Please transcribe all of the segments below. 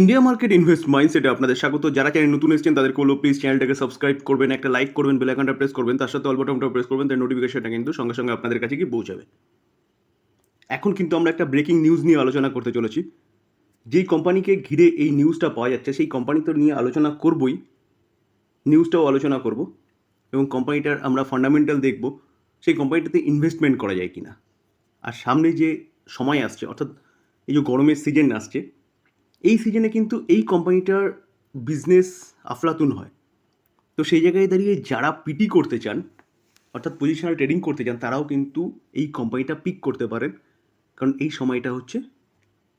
India market invest মাইন্ডসেটে আপনাদের স্বাগত। যারা চ্যানেল নতুন এসেছেন, তাদেরকে বলব প্লিজ চ্যানেলটাকে সাবস্ক্রাইব করবেন, একটা লাইক করবেন বেল আইকনটা প্রেস করবেন, তার সাথে অল বাটনটা প্রেস করবেন তার নোটিফিকেশনটা কিন্তু সঙ্গে সঙ্গে আপনাদের কাছে গিয়ে পৌঁছাবে। এখন কিন্তু আমরা একটা ব্রেকিং নিউজ নিয়ে আলোচনা করতে চলেছি। যেই কোম্পানিকে ঘিরে এই নিউজটা পাওয়া যাচ্ছে, সেই কোম্পানি তো নিয়ে আলোচনা করবই নিউজটাও আলোচনা করব, এবং কোম্পানিটার আমরা ফান্ডামেন্টাল দেখব, সেই কোম্পানিটাতে ইনভেস্টমেন্ট করা যায় কিনা। আর সামনে যে সময় আসছে, অর্থাৎ এই যে গরমের সিজন আসছে এই সিজনে কিন্তু এই কোম্পানিটার বিজনেস আফলাতুন হয়। তো সেই জায়গায় দাঁড়িয়ে যারা পিটি করতে চান, অর্থাৎ পজিশনাল ট্রেডিং করতে চান, তারাও কিন্তু এই কোম্পানিটা পিক করতে পারেন। কারণ এই সময়টা হচ্ছে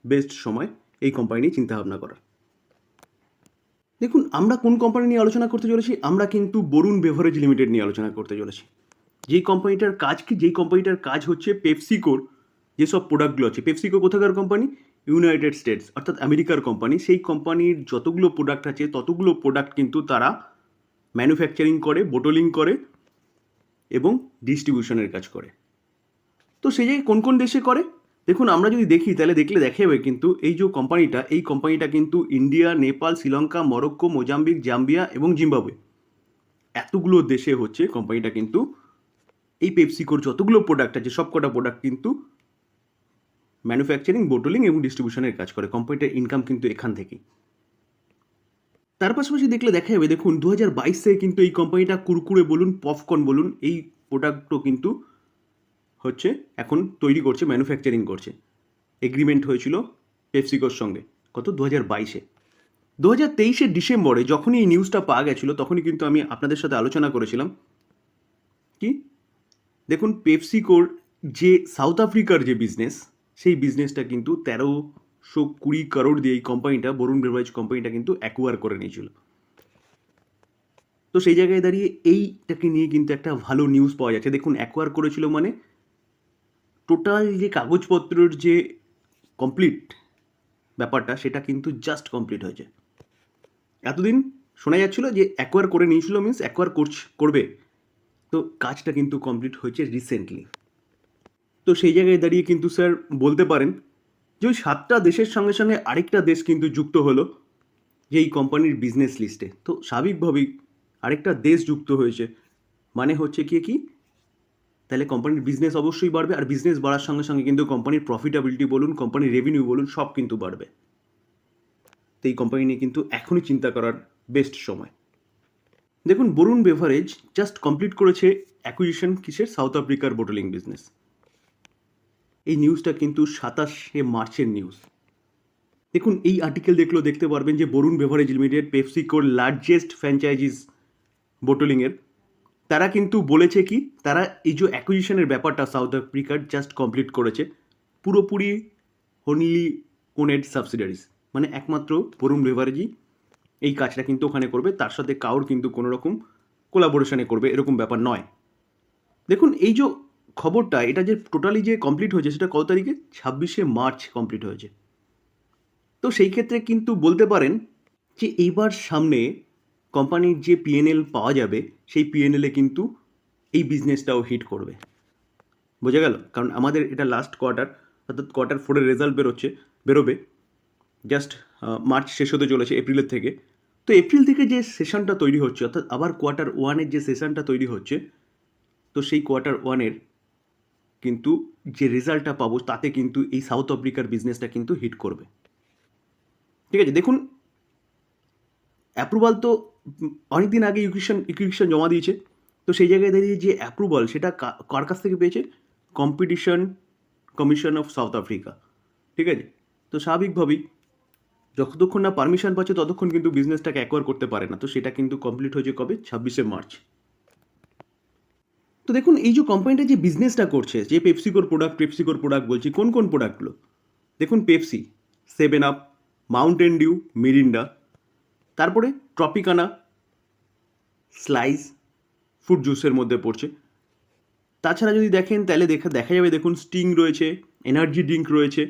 বেস্ট সময় এই কোম্পানি নিয়ে চিন্তাভাবনা করার। দেখুন, আমরা কোন কোম্পানি নিয়ে আলোচনা করতে চলেছি? আমরা কিন্তু বরুণ বেভারেজ লিমিটেড নিয়ে আলোচনা করতে চলেছি। যেই কোম্পানিটার কাজ কি? যেই কোম্পানিটার কাজ হচ্ছে পেপসিকোর যেসব প্রোডাক্টগুলো আছে। পেপসিকো কোথাকার কোম্পানি ইউনাইটেড স্টেটস অর্থাৎ আমেরিকার কোম্পানি সেই কোম্পানির যতগুলো প্রোডাক্ট আছে, ততগুলো প্রোডাক্ট কিন্তু তারা ম্যানুফ্যাকচারিং করে বোটলিং করে এবং ডিস্ট্রিবিউশনের কাজ করে। তো সেই জায়গায় কোন কোন দেশে করে? দেখুন, আমরা যদি দেখি, তাহলে দেখলে দেখা যাবে কিন্তু এই যে কোম্পানিটা এই কোম্পানিটা কিন্তু India Nepal Sri Lanka Morocco Mozambique Zambia এবং জিম্বাবুয়ে এতগুলো দেশে হচ্ছে কোম্পানিটা কিন্তু এই পেপসিকোর যতগুলো প্রোডাক্ট আছে সব কটা প্রোডাক্ট কিন্তু ম্যানুফ্যাকচারিং বোটলিং এবং ডিস্ট্রিবিউশনের কাজ করে। কোম্পানিটার ইনকাম কিন্তু এখান থেকেই। তার পাশাপাশি দেখলে দেখা যাবে, দেখুন দু হাজার বাইশে কিন্তু এই কোম্পানিটা কুরকুরে বলুন পপকর্ন বলুন, এই প্রোডাক্টও কিন্তু হচ্ছে এখন তৈরি করছে ম্যানুফ্যাকচারিং করছে। এগ্রিমেন্ট হয়েছিল পেপসিকোর সঙ্গে। কত? দু হাজার বাইশে। দু হাজার তেইশের ডিসেম্বরে যখনই এই নিউজটা পাওয়া গেছিল, তখনই কিন্তু আমি আপনাদের সাথে আলোচনা করেছিলাম। কি? দেখুন পেপসিকোর যে সাউথ আফ্রিকার যে বিজনেস সেই বিজনেসটা কিন্তু তেরোশো কুড়ি করোড় দিয়ে এই কোম্পানিটা বরুণ বেভারেজ কোম্পানিটা কিন্তু অ্যাকোয়ার করে নিয়েছিল। তো সেই জায়গায় দাঁড়িয়ে এইটাকে নিয়ে কিন্তু একটা ভালো নিউজ পাওয়া যাচ্ছে। দেখুন অ্যাকোয়ার করেছিল মানে টোটাল যে কাগজপত্রের যে কমপ্লিট ব্যাপারটা, সেটা কিন্তু জাস্ট কমপ্লিট হয়েছে। এতদিন শোনা যাচ্ছিল যে অ্যাকোয়ার করে নিয়েছিল মিন্স অ্যাকোয়ার করবে। তো কাজটা কিন্তু কমপ্লিট হয়েছে রিসেন্টলি তো সেই জায়গায় দাঁড়িয়ে কিন্তু স্যার বলতে পারেন যে ওই সাতটা দেশের সঙ্গে সঙ্গে আরেকটা দেশ কিন্তু যুক্ত হলো যে এই কোম্পানির বিজনেস লিস্টে তো স্বাভাবিকভাবেই আরেকটা দেশ যুক্ত হয়েছে। মানে হচ্ছে কি কি? তাহলে কোম্পানির বিজনেস অবশ্যই বাড়বে আর বিজনেস বাড়ার সঙ্গে সঙ্গে কিন্তু কোম্পানির প্রফিটেবিলিটি বলুন, কোম্পানির রেভিনিউ বলুন, সব কিন্তু বাড়বে। তো এই কোম্পানি নিয়ে কিন্তু এখনই চিন্তা করার বেস্ট সময়। দেখুন, বরুণ বেভারেজ জাস্ট কমপ্লিট করেছে অ্যাকুইজিশন কিসের? সাউথ আফ্রিকার বোটলিং বিজনেস এই নিউজটা কিন্তু সাতাশে মার্চের নিউজ দেখুন, এই আর্টিকেল দেখলেও দেখতে পারবেন যে বরুণ বেভারেজ লিমিটেড পেপসিকোর লার্জেস্ট ফ্র্যাঞ্চাইজিস বোটলিংয়ের তারা কিন্তু বলেছে কি, তারা এই যে অ্যাকুইজিশনের ব্যাপারটা সাউথ আফ্রিকার জাস্ট কমপ্লিট করেছে, পুরোপুরি অনলি ওনেড সাবসিডারিজ মানে একমাত্র বরুণ বেভারেজই এই কাজটা কিন্তু ওখানে করবে, তার সাথে কাউর কিন্তু কোনো রকম কোলাবোরেশনে করবে, এরকম ব্যাপার নয়। দেখুন, এই যে খবরটা, এটা যে টোটালি যে কমপ্লিট হয়েছে, সেটা কত তারিখে? ছাব্বিশে মার্চ কমপ্লিট হয়েছে। তো সেই ক্ষেত্রে কিন্তু বলতে পারেন যে এইবার সামনে কোম্পানির যে পিএনএল পাওয়া যাবে, সেই পিএনএলে কিন্তু এই বিজনেসটাও হিট করবে। বোঝা গেল? কারণ আমাদের এটা লাস্ট কোয়ার্টার অর্থাৎ কোয়ার্টার ফোরের রেজাল্ট বেরোচ্ছে, বেরোবে। জাস্ট মার্চ শেষ হতে চলেছে এপ্রিলের থেকে। তো এপ্রিল থেকে যে সেশনটা তৈরি হচ্ছে, অর্থাৎ আবার কোয়ার্টার ওয়ানের যে সেশনটা তৈরি হচ্ছে, তো সেই কোয়ার্টার ওয়ানের কিন্তু যে রেজাল্টটা পাবো, তাতে কিন্তু এই সাউথ আফ্রিকার বিজনেসটা কিন্তু হিট করবে। ঠিক আছে? দেখুন অ্যাপ্রুভাল তো অনেক দিন আগে ইকুইশন ইকুইশন জমা দিয়েছে। তো সেই জায়গায় দাঁড়িয়ে যে অ্যাপ্রুভাল সেটা কার কাছ থেকে পেয়েছে? Competition commission of South Africa ঠিক আছে? তো স্বাভাবিকভাবেই যতক্ষণ না পারমিশন পাচ্ছে, ততক্ষণ কিন্তু বিজনেসটাকে অ্যাকোয়ার করতে পারে না। তো সেটা কিন্তু কমপ্লিট হয়েছে কবে? ছাব্বিশে মার্চ। তো দেখুন, এই যে কোম্পানিটা যে বিজনেসটা করছে, যে পেপসিকোর প্রোডাক্ট পেপসিকোর প্রোডাক্ট বলছি, কোন কোন প্রোডাক্টগুলো দেখুন Pepsi Seven Up Mountain Dew Mirinda তারপরে ট্রপিকানা স্লাইস ফ্রুট জুসের মধ্যে পড়ছে। তাছাড়া যদি দেখেন, তাহলে দেখা দেখা যাবে, দেখুন স্টিং রয়েছে এনার্জি ড্রিঙ্ক রয়েছে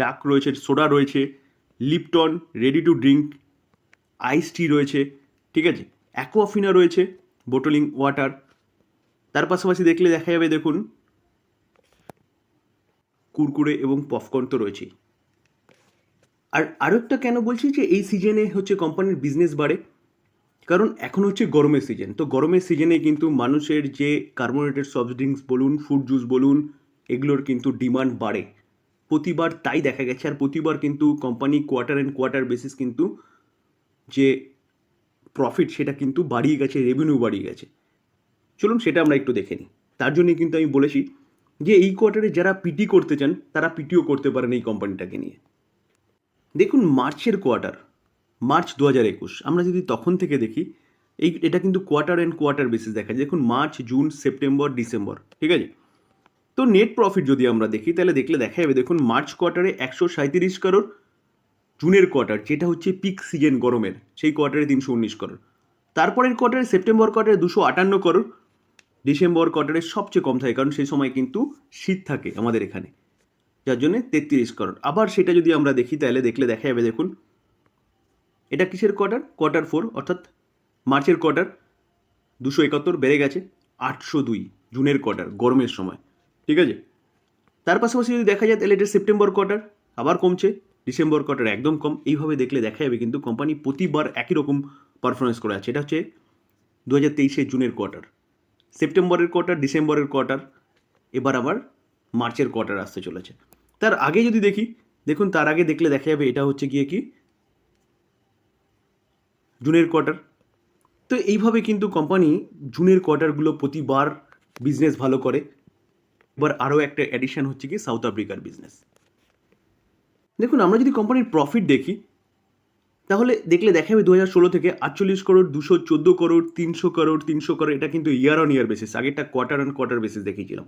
ডাক রয়েছে সোডা রয়েছে Lipton ready to drink ice tea রয়েছে, ঠিক আছে? অ্যাকোয়াফিনা রয়েছে বোটলিং ওয়াটার তার পাশাপাশি দেখলে দেখা যাবে, দেখুন, কুরকুরে এবং পপকর্ন তো রয়েছেই। আর আরও একটা কেন বলছি যে এই সিজনে হচ্ছে কোম্পানির বিজনেস বাড়ে? কারণ এখন হচ্ছে গরমের সিজন তো গরমের সিজনে কিন্তু মানুষের যে কার্বোনেটেড সফট ড্রিঙ্কস বলুন ফ্রুট জুস বলুন, এগুলোর কিন্তু ডিমান্ড বাড়ে। প্রতিবার তাই দেখা গেছে। আর প্রতিবার কিন্তু company quarter and quarter basis কিন্তু যে প্রফিট সেটা কিন্তু বাড়িয়ে গেছে রেভিনিউ বাড়িয়ে গেছে। চলুন সেটা আমরা একটু দেখে নিই। তার জন্য কিন্তু আমি বলেছি যে এই কোয়ার্টারে যারা পিটি করতে চান, তারা পিটিও করতে পারেন এই কোম্পানিটাকে নিয়ে। দেখুন, মার্চের কোয়ার্টার, মার্চ দু হাজার একুশ। আমরা যদি তখন থেকে দেখি, এই এটা কিন্তু কোয়ার্টার অ্যান্ড কোয়ার্টার বেসিস দেখা যায় দেখুন, মার্চ, জুন, সেপ্টেম্বর, ডিসেম্বর, ঠিক আছে? তো নেট প্রফিট যদি আমরা দেখি, তাহলে দেখলে দেখা যাবে, দেখুন, মার্চ কোয়ার্টারে একশো সাঁত্রিশ করোড়, জুনের কোয়ার্টার, যেটা হচ্ছে পিক সিজন গরমের, সেই কোয়ার্টারে তিনশো উনিশ করোড়। তারপরের কোয়ার্টারে সেপ্টেম্বর কোয়ার্টারে দুশো আটান্ন করোড় ডিসেম্বর কোয়ার্টারে সবচেয়ে কম থাকে, কারণ সেই সময় কিন্তু শীত থাকে আমাদের এখানে। যার জন্য তেত্রিশ করোড় আবার সেটা যদি আমরা দেখি, তাহলে দেখলে দেখা যাবে, দেখুন, এটা কিসের কোয়ার্টার কোয়ার্টার ফোর অর্থাৎ মার্চের কোয়ার্টার দুশো একাত্তর বেড়ে গেছে আটশো দুই, জুনের কোয়ার্টার গরমের সময়। ঠিক আছে? তার পাশাপাশি যদি দেখা যায়, তাহলে এটা সেপ্টেম্বর কোয়ার্টার আবার কমছে। ডিসেম্বর কোয়ার্টার একদম কম। এইভাবে দেখলে দেখা যাবে কিন্তু কোম্পানি প্রতিবার একই রকম পারফরমেন্স করে আছে। এটা হচ্ছে দু হাজার তেইশে জুনের কোয়ার্টার সেপ্টেম্বরের কোয়ার্টার ডিসেম্বরের কোয়ার্টার এবার আবার মার্চের কোয়ার্টার আসতে চলেছে। তার আগে যদি দেখি, দেখুন তার আগে দেখলে দেখা যাবে এটা হচ্ছে গিয়ে কি? জুনের কোয়ার্টার তো এইভাবে কিন্তু কোম্পানি জুনের কোয়ার্টারগুলো প্রতিবার বিজনেস ভালো করে। এবার আরও একটা অ্যাডিশন হচ্ছে কি সাউথ আফ্রিকার বিজনেস দেখুন আমরা যদি কোম্পানির প্রফিট দেখি তাহলে দেখলে দেখা যাবে দু হাজার ষোলো থেকে আটচল্লিশ করোড় দুশো চোদ্দ করোড় তিনশো করোড় তিনশো করোড় এটা কিন্তু ইয়ার অন ইয়ার বেসিস আগেরটা কোয়ার্টার অন কোয়ার্টার বেসিস দেখিয়েছিলাম।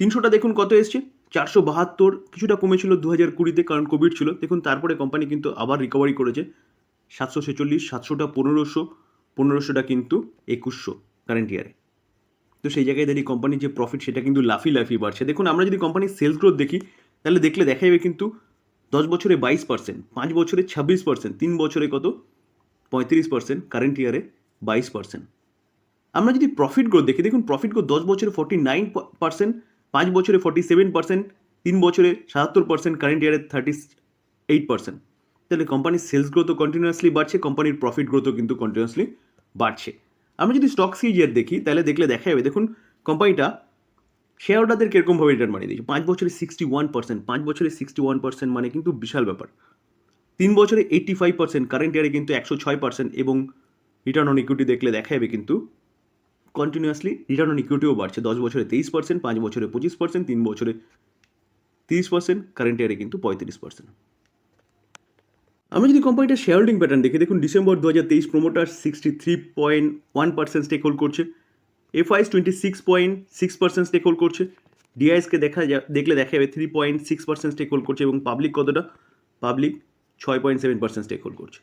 তিনশোটা দেখুন কত এসছে? চারশো বাহাত্তর, কিছুটা কমেছিল দু হাজার কুড়িতে কারণ কোভিড ছিল। দেখুন, তারপরে কোম্পানি কিন্তু আবার রিকভারি করেছে। সাতশো ছেচল্লিশ, সাতশোটা পনেরোশো, পনেরোশোটা কিন্তু একুশশো কারেন্ট ইয়ারে তো সেই জায়গায় দাঁড়িয়ে কোম্পানির যে প্রফিট সেটা কিন্তু লাফি লাফি বাড়ছে। দেখুন, আমরা যদি কোম্পানির সেলস গ্রোথ দেখি, তাহলে দেখলে দেখা যাবে কিন্তু দশ বছরে বাইশ পার্সেন্ট, পাঁচ বছরে ছাব্বিশ পার্সেন্ট, তিন বছরে কত? পঁয়ত্রিশ পার্সেন্ট কারেন্ট ইয়ারে বাইশ পার্সেন্ট। আমরা যদি প্রফিট গ্রোথ দেখি, দেখুন প্রফিট গ্রোথ দশ বছরে ফর্টি নাইন পার্সেন্ট, পাঁচ বছরে ফর্টি সেভেন পার্সেন্ট, তিন বছরে সাতাত্তর পার্সেন্ট কারেন্ট ইয়ারে থার্টি এইট পার্সেন্ট। তাহলে কোম্পানির সেলস গ্রোথও কন্টিনিউয়াসলি বাড়ছে কোম্পানির প্রফিট গ্রোথও কিন্তু কন্টিনিউয়াসলি বাড়ছে। আমরা যদি স্টক সিজিআর দেখি, তাহলে দেখলে দেখা যাবে, দেখুন কোম্পানিটা শেয়ার হোল্ডারদের কীরকমভাবে রিটার্ন বানিয়ে দিয়েছে পাঁচ বছরে সিক্সটি ওয়ান পার্সেন্ট পাঁচ বছরে সিক্সটি ওয়ান পার্সেন্ট মানে কিন্তু বিশাল ব্যাপার। তিন বছরে এইট্টি ফাইভ পার্সেন্ট কারেন্ট ইয়ারে কিন্তু একশো ছয় পার্সেন্ট এবং রিটার্ন অন ইকুইটি দেখলে দেখা যাবে কিন্তু কন্টিনিউয়াসলি রিটার্ন অন ইকুইটিও বাড়ছে। দশ বছরে তেইশ পার্সেন্ট পাঁচ বছরে পঁচিশ পার্সেন্ট তিন বছরে তিরিশ পার্সেন্ট কারেন্ট ইয়ারে কিন্তু পঁয়ত্রিশ পার্সেন্ট আমি যদি কোম্পানিটার শেয়ার হোল্ডিং প্যাটার্ন দেখি, দেখুন ডিসেম্বর দু হাজার তেইশ promoter sixty three point one percent stake hold করছে। FIIs twenty six point six percent stake hold করছে। ডিআইএসকে দেখা যা, দেখলে দেখা যাবে three point six percent stake hold করছে এবং পাবলিক কতটা? পাবলিক ছয় point seven percent stake hold করছে।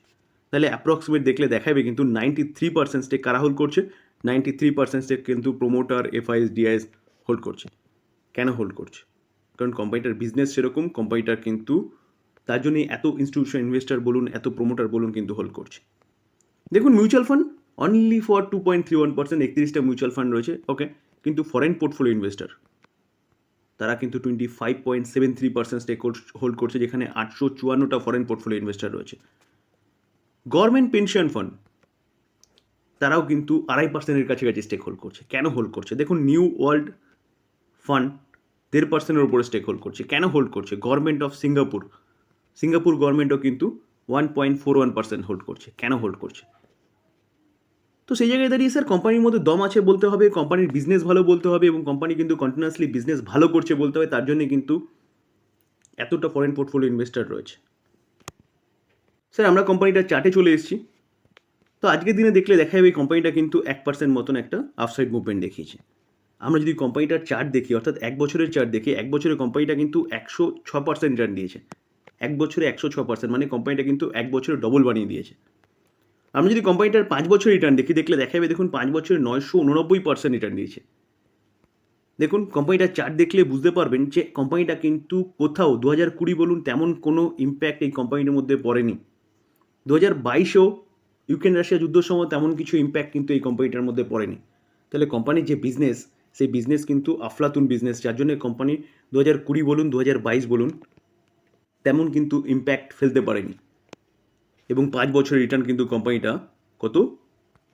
তাহলে অ্যাপ্রক্সিমেট দেখলে দেখা যাবে কিন্তু নাইনটি থ্রি পার্সেন্ট স্টেক কারা হোল্ড করছে? নাইনটি থ্রি পার্সেন্ট স্টেক কিন্তু প্রোমোটার এফআইএস ডিআইএস হোল্ড করছে। কেন হোল্ড করছে? কারণ কোম্পানিটার বিজনেস সেরকম কোম্পানিটার কিন্তু তার জন্যই এত ইনস্টিটিউশন ইনভেস্টার বলুন, এত প্রোমোটার বলুন কিন্তু হোল্ড করছে। দেখুন mutual fund only for two point three one percent একত্রিশটা mutual fund রয়েছে ওকে কিন্তু ফরেন পোর্টফোলিও ইনভেস্টার তারা কিন্তু twenty five point seven three percent stake hold করছে, যেখানে আটশো চুয়ান্নটা ফরেন পোর্টফোলিও ইনভেস্টার রয়েছে। গভর্নমেন্ট পেনশন ফান্ড তারাও কিন্তু আড়াই পার্সেন্টের কাছাকাছি স্টেক হোল্ড করছে। কেন হোল্ড করছে? দেখুন নিউ ওয়ার্ল্ড ফান্ড দেড় পার্সেন্টের উপরে স্টেক হোল্ড করছে। কেন হোল্ড করছে? গভর্নমেন্ট অফ সিঙ্গাপুর সিঙ্গাপুর গভর্নমেন্টও কিন্তু one point four one percent hold করছে। কেন হোল্ড করছে? তো সেই জায়গায় দাঁড়িয়ে স্যার কোম্পানির মধ্যে দম আছে বলতে হবে কোম্পানির বিজনেস ভালো বলতে হবে এবং কোম্পানি কিন্তু কন্টিনিউয়াসলি বিজনেস ভালো করছে বলতে হবে, তার জন্য কিন্তু এতটা ফরেন পোর্টফোলিও ইনভেস্টার রয়েছে। স্যার আমরা কোম্পানিটার চার্টে চলে এসেছি। তো আজকের দিনে দেখলে দেখা যাবে কোম্পানিটা কিন্তু এক পার্সেন্ট মতন একটা আফসাইড মুভমেন্ট দেখিয়েছে। আমরা যদি কোম্পানিটার চার্ট দেখি, অর্থাৎ এক বছরের চার্ট দেখি, এক বছরে কোম্পানিটা কিন্তু একশো ছ পার্সেন্ট রিটার্ন দিয়েছে। এক বছরে একশো ছ পার্সেন্ট মানে কোম্পানিটা কিন্তু এক বছরে ডবল বানিয়ে দিয়েছে। আমি যদি কোম্পানিটার পাঁচ বছর রিটার্ন দেখি, দেখলে দেখা যাবে দেখুন পাঁচ বছরে নয়শো উননব্বই পার্সেন্ট রিটার্ন দিয়েছে। দেখুন কোম্পানিটার চার্ট দেখলে বুঝতে পারবেন যে কোম্পানিটা কিন্তু কোথাও দু হাজার কুড়ি বলুন, তেমন কোনো ইম্প্যাক্ট এই কোম্পানিটার মধ্যে পড়েনি। দু হাজার বাইশেও ইউক্রেন রাশিয়া যুদ্ধের সময় তেমন কিছু ইম্প্যাক্ট কিন্তু এই কোম্পানিটার মধ্যে পড়েনি। তাহলে কোম্পানির যে বিজনেস সেই বিজনেস কিন্তু আফলাতুন বিজনেস যার জন্য কোম্পানি দু হাজার কুড়ি বলুন, দু হাজার বাইশ বলুন, তেমন কিন্তু ইম্প্যাক্ট ফেলতে পারেনি। এবং পাঁচ বছরের রিটার্ন কিন্তু কোম্পানিটা কত?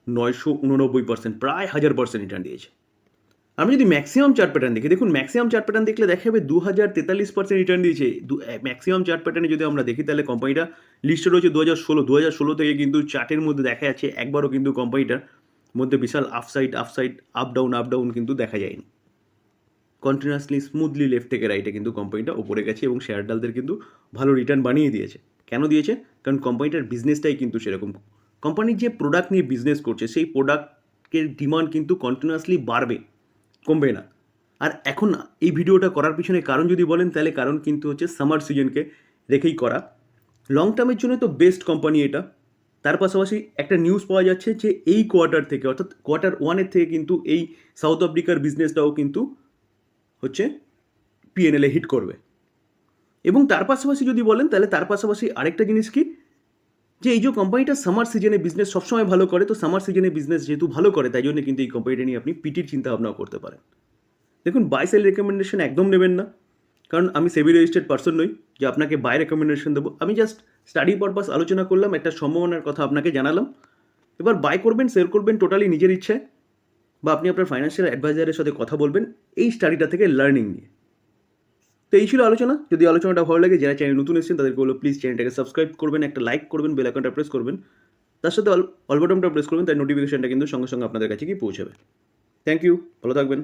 নয়শো উননব্বই পার্সেন্ট প্রায় হাজার পার্সেন্ট রিটার্ন দিয়েছে। আমি যদি ম্যাক্সিমাম চার্ট প্যাটার্ন দেখি, দেখুন ম্যাক্সিমাম চার্ট প্যাটার্ন দেখলে দেখা যাবে দু হাজার তেতাল্লিশ পার্সেন্ট রিটার্ন দিয়েছে। ম্যাক্সিমাম চার্ট প্যাটার্নে যদি আমরা দেখি, তাহলে কোম্পানিটা লিস্টে রয়েছে দু হাজার ষোলো দু হাজার ষোলো থেকে কিন্তু চার্টের মধ্যে দেখা যাচ্ছে, একবারও কিন্তু কোম্পানিটার মধ্যে বিশাল upside upside up down up down কিন্তু দেখা যায়নি। কন্টিনিউয়াসলি স্মুথলি লেফট থেকে রাইটে কিন্তু কোম্পানিটা ওপরে গেছে এবং শেয়ার ডালদের কিন্তু ভালো রিটার্ন বানিয়ে দিয়েছে। কেন দিয়েছে? কারণ কোম্পানিটার বিজনেসটাই কিন্তু সেরকম। কোম্পানি যে প্রোডাক্ট নিয়ে বিজনেস করছে, সেই প্রোডাক্টের ডিমান্ড কিন্তু কন্টিনিউয়াসলি বাড়বে, কমবে না। আর এখন এই ভিডিওটা করার পিছনে কারণ যদি বলেন, তাহলে কারণ কিন্তু হচ্ছে সামার সিজনকে রেখেই করা। লং টার্মের জন্য তো বেস্ট কোম্পানি এটা। তার পাশাপাশি একটা নিউজ পাওয়া যাচ্ছে যে এই কোয়ার্টার থেকে, অর্থাৎ কোয়ার্টার ওয়ানের থেকে কিন্তু এই সাউথ আফ্রিকার বিজনেসটাও কিন্তু হচ্ছে পিএনএলে হিট করবে। এবং তার পাশাপাশি যদি বলেন, তাহলে তার পাশাপাশি আরেকটা জিনিস কি? যে এই যে কোম্পানিটা সামার সিজনে বিজনেস সবসময় ভালো করে, তো সামার সিজনে বিজনেস যেহেতু ভালো করে, তাই জন্য কিন্তু এই কোম্পানিটা নিয়ে আপনি পিটির চিন্তা ভাবনাও করতে পারেন। দেখুন বাই সেল রেকমেন্ডেশন একদম নেবেন না। কারণ আমি সেভি রেজিস্টার্ড পার্সন নই, যে আপনাকে বাই রেকমেন্ডেশন দেবো। আমি জাস্ট স্টাডি পারপাস আলোচনা করলাম, একটা সম্ভাবনার কথা আপনাকে জানালাম। এবার বাই করবেন সেল করবেন টোটালি নিজের ইচ্ছে বা আপনি আপনার ফাইন্যান্সিয়াল অ্যাডভাইজারের সাথে কথা বলবেন, এই স্টাডিটা থেকে লার্নিং নিয়ে। তো এই ছিল আলোচনা। যদি আলোচনাটা ভালো লাগে, যারা চ্যানেল নতুন এসেছেন, তাদেরকে বলো প্লিজ চ্যানেলটাকে সাবস্ক্রাইব করবেন, একটা লাইক করবেন বেল আইকনটা প্রেস করবেন। তার সাথে অল বাটনটা প্রেস করবেন, তাই নোটিফিকেশনটা কিন্তু সঙ্গে সঙ্গে আপনাদের কাছে গিয়ে পৌঁছাবে। থ্যাংক ইউ ভালো থাকবেন।